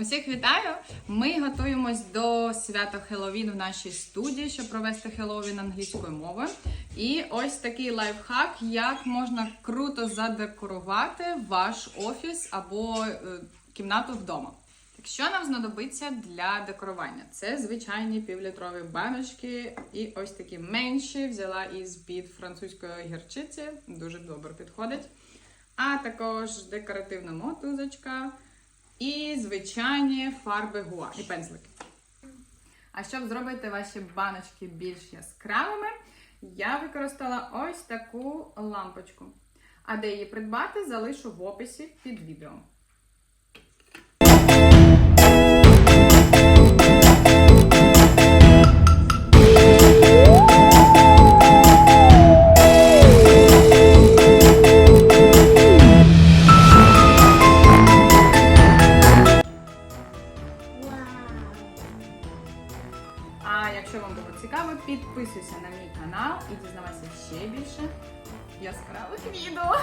Усіх вітаю! Ми готуємось до свята Хеллоуін в нашій студії, щоб провести Хеллоуін англійською мовою. І ось такий лайфхак, як можна круто задекорувати ваш офіс або е, кімнату вдома. Так що нам знадобиться для декорування? Це звичайні півлітрові баночки і ось такі менші. Взяла із під французької гірчиці, дуже добре підходить. А також декоративна мотузочка і звичайні фарби гуаш і пензлики. А щоб зробити ваші баночки більш яскравими, я використала ось таку лампочку. А де її придбати, залишу в описі під відео. А якщо вам було цікаво, підписуйся на мій канал і дізнавайся ще більше яскравих відео.